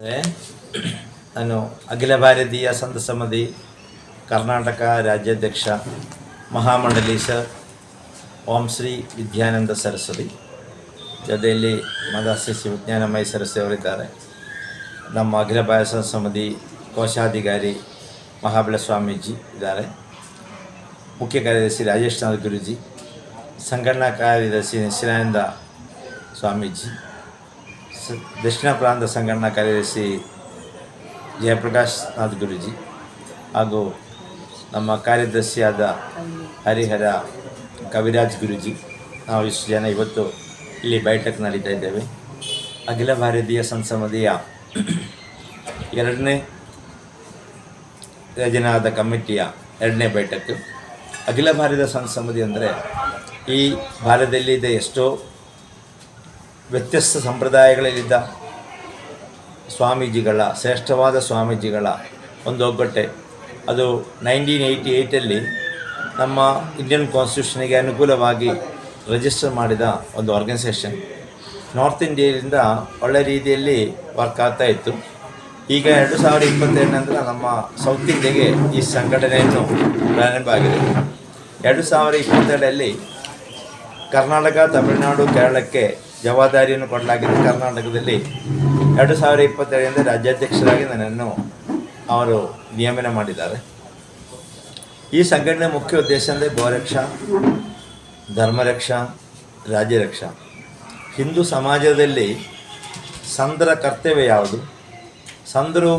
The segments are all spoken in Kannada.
ನಾನು ಅಖಿಲ ಭಾರತೀಯ ಸಂತ ಸಮಿತಿ ಕರ್ನಾಟಕ ರಾಜ್ಯಾಧ್ಯಕ್ಷ ಮಹಾಮಂಡಲಿ ಸರ್ ಓಂ ಶ್ರೀ ವಿದ್ಯಾನಂದ ಸರಸ್ವತಿ ಜೊತೆಯಲ್ಲಿ ಶ್ರೀ ವಿಜ್ಞಾನಮಯ ಸರಸ್ವತಿ ಅವರಿದ್ದಾರೆ ನಮ್ಮ ಅಖಿಲ ಭಾರತ ಸಂತ ಸಮಿತಿ ಕೋಶಾಧಿಕಾರಿ ಮಹಾಬಲ ಸ್ವಾಮೀಜಿ ಇದ್ದಾರೆ ಮುಖ್ಯ ಕಾರ್ಯದರ್ಶಿ ರಾಜೇಶ್ ನಾಥ್ ಗುರುಜಿ ಸಂಘಟನಾ ಕಾರ್ಯದರ್ಶಿ ಶಿವಾನಂದ ಸ್ವಾಮೀಜಿ ದಕ್ಷಿಣ ಪ್ರಾಂತ ಸಂಘಟನಾ ಕಾರ್ಯದರ್ಶಿ ಜಯಪ್ರಕಾಶ್ ನಾಥ್ ಗುರುಜಿ ಹಾಗೂ ನಮ್ಮ ಕಾರ್ಯದರ್ಶಿಯಾದ ಹರಿಹರ ಕವಿರಾಜ್ ಗುರುಜಿ. ನಾವು ಇಷ್ಟು ಜನ ಇವತ್ತು ಇಲ್ಲಿ ಬೈಠಕ್ ನಡೀತಾ ಇದ್ದೇವೆ. ಅಖಿಲ ಭಾರತೀಯ ಸಂಸಮದಿಯ ಎರಡನೇ ರಜನಾದ ಕಮಿಟಿಯ ಎರಡನೇ ಬೈಠಕ್. ಅಖಿಲ ಭಾರತ ಸಂಸಮದಿ ಅಂದರೆ ಈ ಭಾರತದಲ್ಲಿದ್ದ ಎಷ್ಟೋ ವ್ಯತ್ಯಸ್ತ ಸಂಪ್ರದಾಯಗಳಲ್ಲಿದ್ದ ಸ್ವಾಮೀಜಿಗಳ, ಶ್ರೇಷ್ಠವಾದ ಸ್ವಾಮೀಜಿಗಳ ಒಂದು ಒಗ್ಗಟ್ಟೆ. ಅದು ನೈನ್ಟೀನ್ ಏಯ್ಟಿ ಏಯ್ಟಲ್ಲಿ ನಮ್ಮ ಇಂಡಿಯನ್ ಕಾನ್ಸ್ಟಿಟ್ಯೂಷನ್ಗೆ ಅನುಕೂಲವಾಗಿ ರಿಜಿಸ್ಟರ್ ಮಾಡಿದ ಒಂದು ಆರ್ಗನೈಸೇಷನ್ ನಾರ್ತ್ ಇಂಡಿಯಾದಿಂದ ಒಳ್ಳೆ ರೀತಿಯಲ್ಲಿ ವರ್ಕ್ ಆಗ್ತಾ ಇತ್ತು. ಈಗ ಎರಡು ಸಾವಿರದ ಇಪ್ಪತ್ತೆರಡು ನಮ್ಮ ಸೌತ್ ಇಂಡಿಯಾಗೆ ಈ ಸಂಘಟನೆಯನ್ನು ಪ್ರಾರಂಭ ಆಗಿದೆ. ಎರಡು ಸಾವಿರ ಇಪ್ಪತ್ತೆರಡರಲ್ಲಿ ಕರ್ನಾಟಕ, ತಮಿಳುನಾಡು, ಕೇರಳಕ್ಕೆ ಜವಾಬ್ದಾರಿಯನ್ನು ಕೊಡಲಾಗಿದೆ. ಕರ್ನಾಟಕದಲ್ಲಿ ಎರಡು ಸಾವಿರ ಇಪ್ಪತ್ತೆರಡರಿಂದ ರಾಜ್ಯಾಧ್ಯಕ್ಷರಾಗಿ ನನ್ನನ್ನು ಅವರು ನಿಯಮನ ಮಾಡಿದ್ದಾರೆ. ಈ ಸಂಘಟನೆ ಮುಖ್ಯ ಉದ್ದೇಶ ಅಂದರೆ ಗೋರಕ್ಷಾ, ಧರ್ಮರಕ್ಷಾ, ರಾಜ್ಯರಕ್ಷಾ. ಹಿಂದೂ ಸಮಾಜದಲ್ಲಿ ಸಂದರ ಕರ್ತವ್ಯ ಯಾವುದು? ಸಂದರು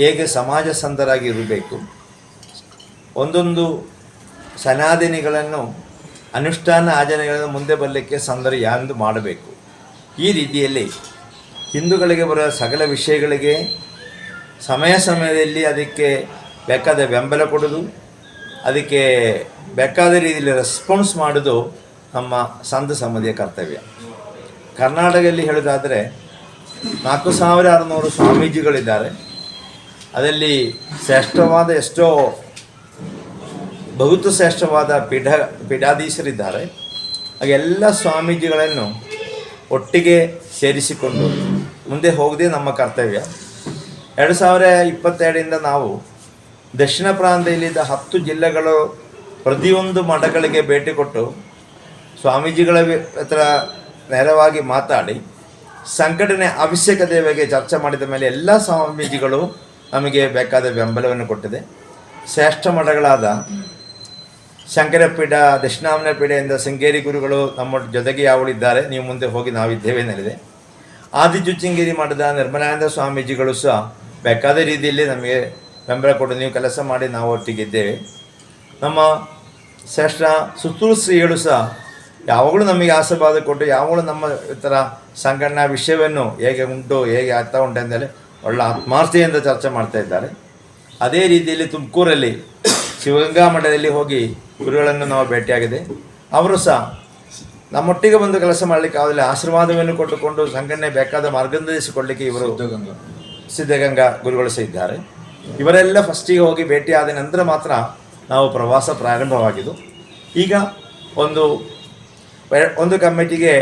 ಹೇಗೆ ಸಮಾಜ ಸಂದರಾಗಿರಬೇಕು ಒಂದೊಂದು ಸನಾದಿನಿಗಳನ್ನು ಅನುಷ್ಠಾನ ಆಚರಣೆಗಳನ್ನು ಮುಂದೆ ಬರಲಿಕ್ಕೆ ಸೌಂದರ್ಯ ಎಂದು ಮಾಡಬೇಕು? ಈ ರೀತಿಯಲ್ಲಿ ಹಿಂದೂಗಳಿಗೆ ಬರುವ ಸಕಲ ವಿಷಯಗಳಿಗೆ ಸಮಯ ಸಮಯದಲ್ಲಿ ಅದಕ್ಕೆ ಬೇಕಾದ ಬೆಂಬಲ ಕೊಡೋದು, ಅದಕ್ಕೆ ಬೇಕಾದ ರೀತಿಯಲ್ಲಿ ರೆಸ್ಪಾನ್ಸ್ ಮಾಡೋದು ನಮ್ಮ ಸಂತ ಸಮಿತಿಯ ಕರ್ತವ್ಯ. ಕರ್ನಾಟಕದಲ್ಲಿ ಹೇಳೋದಾದರೆ ನಾಲ್ಕು ಸಾವಿರ ಆರುನೂರು ಸ್ವಾಮೀಜಿಗಳಿದ್ದಾರೆ. ಅದರಲ್ಲಿ ಶ್ರೇಷ್ಠವಾದ ಎಷ್ಟೋ ಬಹುತ ಶ್ರೇಷ್ಠವಾದ ಪೀಠ, ಪೀಠಾಧೀಶರಿದ್ದಾರೆ. ಹಾಗೆ ಎಲ್ಲ ಸ್ವಾಮೀಜಿಗಳನ್ನು ಒಟ್ಟಿಗೆ ಸೇರಿಸಿಕೊಂಡು ಮುಂದೆ ಹೋಗದೆ ನಮ್ಮ ಕರ್ತವ್ಯ. ಎರಡು ಸಾವಿರ ಇಪ್ಪತ್ತೆರಡರಿಂದ ನಾವು ದಕ್ಷಿಣ ಪ್ರಾಂತ್ಯದಲ್ಲಿದ್ದ ಹತ್ತು ಜಿಲ್ಲೆಗಳು ಪ್ರತಿಯೊಂದು ಮಠಗಳಿಗೆ ಭೇಟಿ ಕೊಟ್ಟು ಸ್ವಾಮೀಜಿಗಳ ಹತ್ರ ನೇರವಾಗಿ ಮಾತಾಡಿ, ಸಂಘಟನೆ ಅವಶ್ಯಕತೆ ಬಗ್ಗೆ ಚರ್ಚೆ ಮಾಡಿದ ಮೇಲೆ ಎಲ್ಲ ಸ್ವಾಮೀಜಿಗಳು ನಮಗೆ ಬೇಕಾದ ಬೆಂಬಲವನ್ನು ಕೊಟ್ಟಿದೆ. ಶ್ರೇಷ್ಠ ಮಠಗಳಾದ ಶಂಕರಪೀಠ ದಕ್ಷಿಣಾಮನ ಪೀಠದಿಂದ ಶೃಂಗೇರಿ ಗುರುಗಳು ನಮ್ಮ ಜೊತೆಗೆ ಯಾವಳಿದ್ದಾರೆ, ನೀವು ಮುಂದೆ ಹೋಗಿ ನಾವಿದ್ದೇವೆ ಎನ್ನಲಿದೆ. ಆದಿಚುಚ್ಚಂಗೇರಿ ಮಠದ ನಿರ್ಮಲಾನಂದ ಸ್ವಾಮೀಜಿಗಳು ಸಹ ಬೇಕಾದ ರೀತಿಯಲ್ಲಿ ನಮಗೆ ಬೆಂಬಲ ಕೊಟ್ಟು ನೀವು ಕೆಲಸ ಮಾಡಿ ನಾವು ಒಟ್ಟಿಗಿದ್ದೇವೆ ನಮ್ಮ ಶ್ರೇಷ್ಠ ಸುತ್ತೂರು ಶ್ರೀಗಳು ಸಹ ಯಾವಾಗಲೂ ನಮಗೆ ಆಶೀರ್ವಾದ ಕೊಟ್ಟು, ಯಾವಾಗಲೂ ನಮ್ಮ ಥರ ಸಂಘಟನಾ ವಿಷಯವನ್ನು ಹೇಗೆ ಉಂಟು, ಹೇಗೆ ಆಗ್ತಾ ಉಂಟು ಅಂತೇಳಿ ಒಳ್ಳೆ ಆತ್ಮಾರ್ಥೆಯಿಂದ ಚರ್ಚೆ ಮಾಡ್ತಾ ಇದ್ದಾರೆ. ಅದೇ ರೀತಿಯಲ್ಲಿ ತುಮಕೂರಲ್ಲಿ ಶಿವಗಂಗಾ ಮಠದಲ್ಲಿ ಹೋಗಿ ಗುರುಗಳನ್ನು ನಾವು ಭೇಟಿಯಾಗಿದೆ. ಅವರು ಸಹ ನಮ್ಮೊಟ್ಟಿಗೆ ಬಂದು ಕೆಲಸ ಮಾಡಲಿಕ್ಕೆ ಆಗಲಿ ಆಶೀರ್ವಾದವನ್ನು ಕೊಟ್ಟುಕೊಂಡು ಸಂಘಟನೆ ಬೇಕಾದ ಮಾರ್ಗದರ್ಶಿಸಿಕೊಳ್ಳಿಕ್ಕೆ ಇವರು ಸಿದ್ಧಗಂಗಾ. ಗುರುಗಳು ಸಹ ಇದ್ದಾರೆ. ಇವರೆಲ್ಲ ಫಸ್ಟಿಗೆ ಹೋಗಿ ಭೇಟಿಯಾದ ನಂತರ ಮಾತ್ರ ನಾವು ಪ್ರವಾಸ ಪ್ರಾರಂಭವಾಗಿದ್ದು. ಈಗ ಒಂದು ಒಂದು ಕಮಿಟಿಗೆ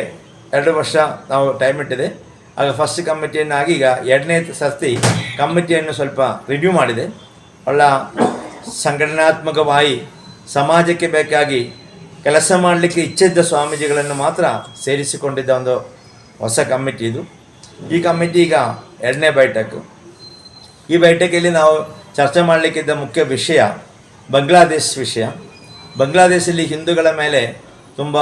ಎರಡು ವರ್ಷ ನಾವು ಟೈಮ್ ಇಟ್ಟಿದೆ. ಆಗ ಫಸ್ಟ್ ಕಮಿಟಿಯನ್ನಾಗಿ ಈಗ ಎರಡನೇ ಸರ್ತಿ ಕಮಿಟಿಯನ್ನು ಸ್ವಲ್ಪ ರಿವ್ಯೂ ಮಾಡಿದೆ. ಒಳ್ಳ ಸಂಘಟನಾತ್ಮಕವಾಗಿ ಸಮಾಜಕ್ಕೆ ಬೇಕಾಗಿ ಕೆಲಸ ಮಾಡಲಿಕ್ಕೆ ಇಚ್ಛಿದ್ದ ಸ್ವಾಮೀಜಿಗಳನ್ನು ಮಾತ್ರ ಸೇರಿಸಿಕೊಂಡಿದ್ದ ಒಂದು ಹೊಸ ಕಮಿಟಿ ಇದು. ಈ ಕಮಿಟಿ ಈಗ ಎರಡನೇ ಬೈಠಕು. ಈ ಬೈಠಕಲ್ಲಿ ನಾವು ಚರ್ಚೆ ಮಾಡಲಿಕ್ಕಿದ್ದ ಮುಖ್ಯ ವಿಷಯ ಬಾಂಗ್ಲಾದೇಶ್ ವಿಷಯ. ಬಾಂಗ್ಲಾದೇಶಲ್ಲಿ ಹಿಂದೂಗಳ ಮೇಲೆ ತುಂಬ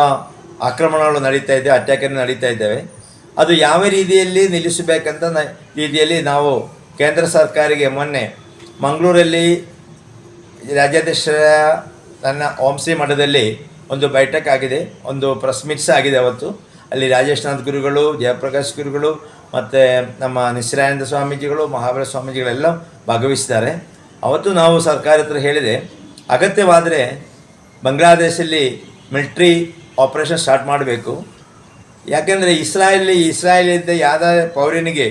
ಆಕ್ರಮಣಗಳು ನಡೀತಾ ಇದೆ ಅಟ್ಯಾಕರ್ ನಡೀತಾ ಇದ್ದಾವೆ. ಅದು ಯಾವ ರೀತಿಯಲ್ಲಿ ನಿಲ್ಲಿಸಬೇಕಂತ ರೀತಿಯಲ್ಲಿ ನಾವು ಕೇಂದ್ರ ಸರ್ಕಾರಿಗೆ ಮೊನ್ನೆ ಮಂಗಳೂರಲ್ಲಿ ರಾಜ್ಯಾಧ್ಯಕ್ಷರ ನನ್ನ ಓಂಸಿ ಮಠದಲ್ಲಿ ಒಂದು ಬೈಠಕ್ ಆಗಿದೆ, ಒಂದು ಪ್ರೆಸ್ ಮೀಟ್ಸ್ ಆಗಿದೆ ಅವತ್ತು. ಅಲ್ಲಿ ರಾಜೇಶ್ನಾಥ್ ಗುರುಗಳು, ಜಯಪ್ರಕಾಶ್ ಗುರುಗಳು, ಮತ್ತು ನಮ್ಮ ನಿಸ್ರಾಯಂದ ಸ್ವಾಮೀಜಿಗಳು ಮಹಾಬಲ ಸ್ವಾಮೀಜಿಗಳೆಲ್ಲ ಭಾಗವಹಿಸಿದ್ದಾರೆ. ಅವತ್ತು ನಾವು ಸರ್ಕಾರ ಹತ್ರ ಹೇಳಿದೆ, ಅಗತ್ಯವಾದರೆ ಬಾಂಗ್ಲಾದೇಶಲ್ಲಿ ಮಿಲ್ಟ್ರಿ ಆಪರೇಷನ್ ಸ್ಟಾರ್ಟ್ ಮಾಡಬೇಕು. ಯಾಕೆಂದರೆ ಇಸ್ರಾಯೇಲಿ ಇಸ್ರಾಯೇಲಿದ್ದ ಯಾವುದೇ ಪೌರನಿಗೆ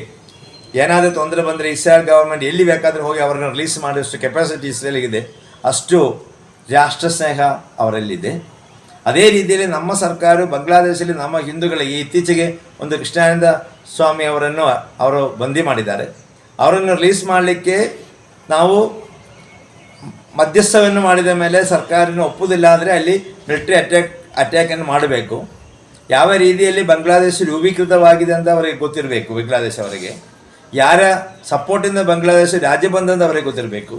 ಏನಾದರೂ ತೊಂದರೆ ಬಂದರೆ ಇಸ್ರಾಯೇಲ್ ಗೌರ್ಮೆಂಟ್ ಎಲ್ಲಿ ಬೇಕಾದರೂ ಹೋಗಿ ಅವರನ್ನು ರಿಲೀಸ್ ಮಾಡುವಷ್ಟು ಕೆಪಾಸಿಟಿ ಇಸ್ರೇಲಿಗಿದೆ ಅಷ್ಟು ರಾಷ್ಟ್ರ ಸ್ನೇಹ ಅವರಲ್ಲಿದೆ. ಅದೇ ರೀತಿಯಲ್ಲಿ ನಮ್ಮ ಸರ್ಕಾರ ಬಾಂಗ್ಲಾದೇಶದಲ್ಲಿ ನಮ್ಮ ಹಿಂದೂಗಳಿಗೆ ಇತ್ತೀಚೆಗೆ ಒಂದು ಕೃಷ್ಣಾನಂದ ಸ್ವಾಮಿ ಅವರನ್ನು ಅವರು ಬಂದಿ ಮಾಡಿದ್ದಾರೆ. ಅವರನ್ನು ರಿಲೀಸ್ ಮಾಡಲಿಕ್ಕೆ ನಾವು ಮಧ್ಯಸ್ಥವನ್ನು ಮಾಡಿದ ಮೇಲೆ ಸರ್ಕಾರನ ಒಪ್ಪುವುದಿಲ್ಲ ಅಂದರೆ ಅಲ್ಲಿ ಮಿಲಿಟ್ರಿ ಅಟ್ಯಾಕ್ ಅಟ್ಯಾಕನ್ನು ಮಾಡಬೇಕು. ಯಾವ ರೀತಿಯಲ್ಲಿ ಬಾಂಗ್ಲಾದೇಶ ರೂಪೀಕೃತವಾಗಿದೆ ಅಂತ ಅವರಿಗೆ ಗೊತ್ತಿರಬೇಕು, ಬಾಂಗ್ಲಾದೇಶ ಅವರಿಗೆ. ಯಾರ ಸಪೋರ್ಟಿಂದ ಬಾಂಗ್ಲಾದೇಶ ರಾಜ್ಯ ಬಂದಂತ ಅವರಿಗೆ ಗೊತ್ತಿರಬೇಕು.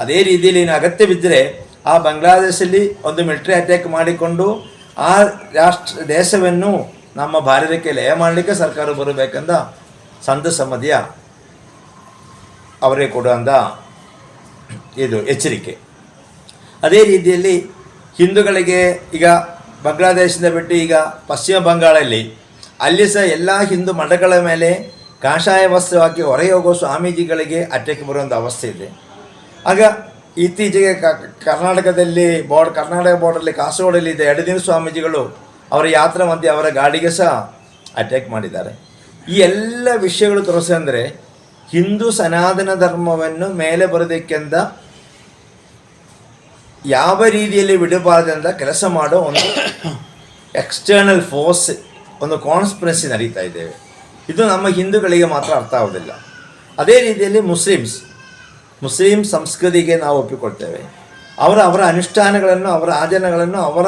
ಅದೇ ರೀತಿಯಲ್ಲಿ ಏನು ಅಗತ್ಯ ಬಿದ್ದರೆ ಆ ಬಾಂಗ್ಲಾದೇಶಲ್ಲಿ ಒಂದು ಮಿಲಿಟ್ರಿ ಅಟ್ಯಾಕ್ ಮಾಡಿಕೊಂಡು ಆ ರಾಷ್ಟ್ರ ದೇಶವನ್ನು ನಮ್ಮ ಭಾರತಕ್ಕೆ ಲಯ ಮಾಡಲಿಕ್ಕೆ ಸರ್ಕಾರ ಬರಬೇಕಂದ ಸಂತ ಸಮ್ಮತಿಯ ಅವರಿಗೆ ಕೊಡುವಂಥ ಇದು ಎಚ್ಚರಿಕೆ. ಅದೇ ರೀತಿಯಲ್ಲಿ ಹಿಂದೂಗಳಿಗೆ ಈಗ ಬಾಂಗ್ಲಾದೇಶದಿಂದ ಬಿಟ್ಟು ಈಗ ಪಶ್ಚಿಮ ಬಂಗಾಳಲ್ಲಿ ಅಲ್ಲಿ ಸಹ ಎಲ್ಲ ಹಿಂದೂ ಮಠಗಳ ಮೇಲೆ ಕಾಷಾಯ ವಸ್ತ್ರ ಹಾಕಿ ಹೊರಗೆ ಹೋಗೋ ಸ್ವಾಮೀಜಿಗಳಿಗೆ ಅಟ್ಯಾಕ್ ಬರುವಂಥ ಅವಸ್ಥೆ ಇದೆ. ಆಗ ಇತ್ತೀಚೆಗೆ ಕರ್ನಾಟಕದಲ್ಲಿ ಬೋರ್ಡ್, ಕರ್ನಾಟಕ ಬೋರ್ಡಲ್ಲಿ ಕಾಸರಗೋಡಲ್ಲಿ ಇದ್ದ ಎರಡು ದಿನ ಸ್ವಾಮೀಜಿಗಳು ಅವರ ಯಾತ್ರೆ ಮಧ್ಯೆ ಅವರ ಗಾಡಿಗೆ ಸಹ ಅಟ್ಯಾಕ್ ಮಾಡಿದ್ದಾರೆ. ಈ ಎಲ್ಲ ವಿಷಯಗಳು ತೋರಿಸಂದರೆ ಹಿಂದೂ ಸನಾತನ ಧರ್ಮವನ್ನು ಮೇಲೆ ಬರೋದಕ್ಕೆಂದ ಯಾವ ರೀತಿಯಲ್ಲಿ ಬಿಡಬಾರ್ದಂತ ಕೆಲಸ ಮಾಡೋ ಒಂದು ಎಕ್ಸ್ಟರ್ನಲ್ ಫೋರ್ಸ್ ಒಂದು ಕಾನ್ಸ್ಪಿರೆನ್ಸಿ ನಡೀತಾ ಇದ್ದೇವೆ ಇದು ನಮ್ಮ ಹಿಂದೂಗಳಿಗೆ ಮಾತ್ರ ಅರ್ಥ ಆಗೋದಿಲ್ಲ. ಅದೇ ರೀತಿಯಲ್ಲಿ ಮುಸ್ಲಿಮ್ಸ್ ಮುಸ್ಲಿಂ ಸಂಸ್ಕೃತಿಗೆ ನಾವು ಒಪ್ಪಿಕೊಳ್ತೇವೆ. ಅವರ ಅವರ ಅನುಷ್ಠಾನಗಳನ್ನು, ಅವರ ಆಚರಣೆಗಳನ್ನು ಅವರ